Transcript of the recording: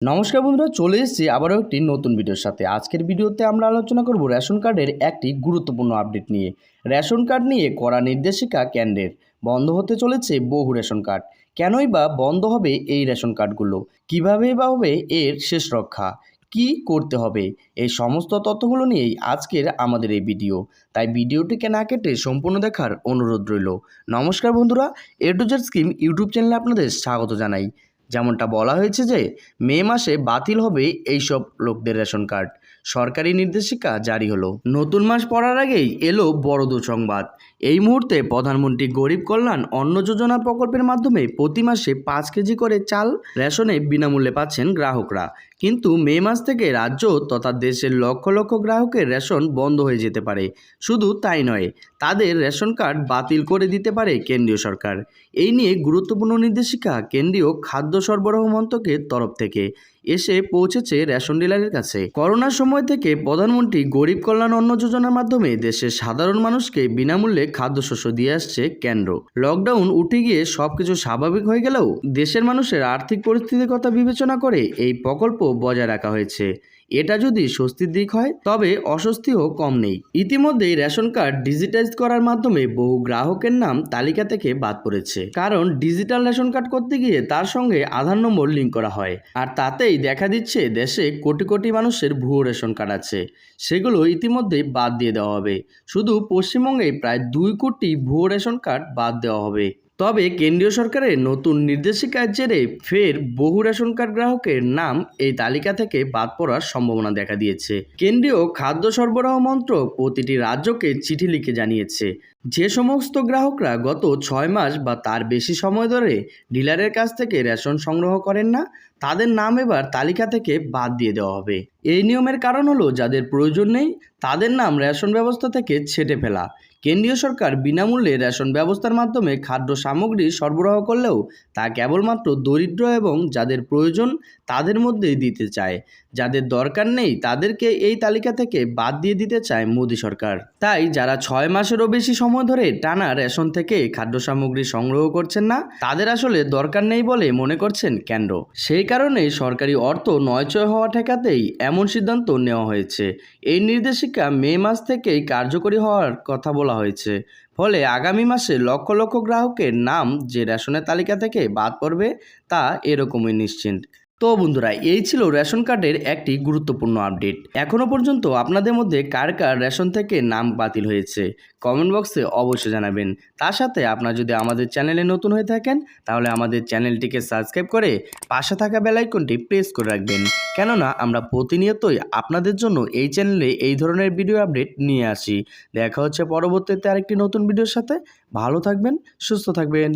নমস্কার বন্ধুরা, চলে এসেছি আবারও একটি নতুন ভিডিওর সাথে। আজকের ভিডিওতে আমরা আলোচনা করব রেশন কার্ডের একটি গুরুত্বপূর্ণ আপডেট নিয়ে। রেশন কার্ড নিয়ে করা নির্দেশিকা কেন্দ্রের। বন্ধ হতে চলেছে বহু রেশন কার্ড। কেনই বা বন্ধ হবে এই রেশন কার্ডগুলো? কীভাবেই বা হবে এর শেষ রক্ষা? কি করতে হবে? এই সমস্ত তথ্যগুলো নিয়েই আজকের আমাদের এই ভিডিও। তাই ভিডিওটিকে না কেটে সম্পূর্ণ দেখার অনুরোধ রইল। নমস্কার বন্ধুরা, এ স্কিম ইউটিউব চ্যানেলে আপনাদের স্বাগত জানাই। যেমনটা বলা হয়েছে যে মে মাসে বাতিল হবে এইসব লোকদের রেশন কার্ড। সরকারি নির্দেশিকা জারি হলো। নতুন মাস পড়ার আগেই এলো বড় দুঃসংবাদ এই মুহূর্তে প্রধানমন্ত্রী গরিব কল্যাণ অন্ন যোজনা প্রকল্পের মাধ্যমে প্রতি মাসে পাঁচ কেজি করে চাল রেশনে বিনামূল্যে পাচ্ছেন গ্রাহকরা। কিন্তু মে মাস থেকে রাজ্য তথা দেশের লক্ষ লক্ষ গ্রাহকের রেশন বন্ধ হয়ে যেতে পারে। শুধু তাই নয়, তাদের রেশন কার্ড বাতিল করে দিতে পারে কেন্দ্রীয় সরকার। এই নিয়ে গুরুত্বপূর্ণ নির্দেশিকা কেন্দ্রীয় খাদ্য সরবরাহ মন্ত্রকের তরফ থেকে। এসে পৌঁছেছে রেশন ডিলারের কাছে। করোনার সময় থেকে প্রধানমন্ত্রী গরিব কল্যাণ অন্ন যোজনার মাধ্যমে দেশের সাধারণ মানুষকে বিনামূল্যে খাদ্যশস্য দিয়ে আসছে কেন্দ্র। লকডাউন উঠে গিয়ে সবকিছু স্বাভাবিক হয়ে গেলেও দেশের মানুষের আর্থিক পরিস্থিতির কথা বিবেচনা করে এই প্রকল্প বজায় রাখা হয়েছে। এটা যদি স্বস্তির দিক হয়, তবে অস্বস্তিও কম নেই। ইতিমধ্যেই রেশন কার্ড ডিজিটাইজ করার মাধ্যমে বহু গ্রাহকের নাম তালিকা থেকে বাদ পড়েছে। কারণ ডিজিটাল রেশন কার্ড করতে গিয়ে তার সঙ্গে আধার নম্বর লিঙ্ক করা হয়। আর তাতেই দেখা দিচ্ছে, দেশে কোটি কোটি মানুষের ভুয়ো রেশন কার্ড আছে। সেগুলো ইতিমধ্যেই বাদ দিয়ে দেওয়া হবে। শুধু পশ্চিমবঙ্গে প্রায় দুই কোটি ভুয়ো রেশন কার্ড বাদ দেওয়া হবে। তবে কেন্দ্রীয় সরকারের নতুন নির্দেশিকার জেরে ফের বহু রেশন কার্ড গ্রাহকের নাম এই তালিকা থেকে বাদ পড়ার সম্ভাবনা দেখা দিয়েছে। কেন্দ্রীয় খাদ্য সরবরাহ মন্ত্রক প্রতিটি রাজ্যকে চিঠি লিখে জানিয়েছে। যে সমস্ত গ্রাহকরা গত ছয় মাস বা তার বেশি সময় ধরে ডিলারের কাছ থেকে রেশন সংগ্রহ করেন না, তাদের নাম এবার তালিকা থেকে বাদ দিয়ে দেওয়া হবে। এই নিয়মের কারণ হলো যাদের প্রয়োজন নেই, তাদের নাম রেশন ব্যবস্থা থেকে ছেটে ফেলা। কেন্দ্রীয় সরকার বিনামূল্যে রেশন ব্যবস্থার মাধ্যমে খাদ্য সামগ্রী সরবরাহ করলেও তা কেবলমাত্র দরিদ্র এবং যাদের প্রয়োজন, তাদের মধ্যেই দিতে চায়। যাদের দরকার নেই, তাদেরকে এই তালিকা থেকে বাদ দিয়ে দিতে চায় মোদী সরকার। তাই যারা ছয় মাসেরও বেশি সময় ধরে টানা রেশন থেকে খাদ্য সামগ্রী সংগ্রহ করছেন না, তাদের আসলে দরকার নেই বলে মনে করছেন কেন্দ্র। সেই কারণে সরকারি অর্থ নয়চয় হওয়া ঠেকাতেই এমন সিদ্ধান্ত নেওয়া হয়েছে। এই নির্দেশিকা মে মাস থেকেই কার্যকরী হওয়ার কথা বলা হয়েছে। ফলে আগামী মাসে লক্ষ লক্ষ গ্রাহকের নাম যে রেশনের তালিকা থেকে বাদ পড়বে তা এরকমই নিশ্চিন্ত তো বন্ধুরা, এই ছিল রেশন কার্ডের একটি গুরুত্বপূর্ণ আপডেট। এখনও পর্যন্ত আপনাদের মধ্যে কার কার রেশন থেকে নাম বাতিল হয়েছে, কমেন্ট বক্সে অবশ্যই জানাবেন। তার সাথে আপনারা যদি আমাদের চ্যানেলে নতুন হয়ে থাকেন, তাহলে আমাদের চ্যানেলটিকে সাবস্ক্রাইব করে পাশে থাকা বেলাইকনটি প্রেস করে রাখবেন। কেননা, আমরা প্রতিনিয়তই আপনাদের জন্য এই চ্যানেলে এই ধরনের ভিডিও আপডেট নিয়ে আসি। দেখা হচ্ছে পরবর্তীতে আরেকটি নতুন ভিডিওর সাথে। ভালো থাকবেন, সুস্থ থাকবেন।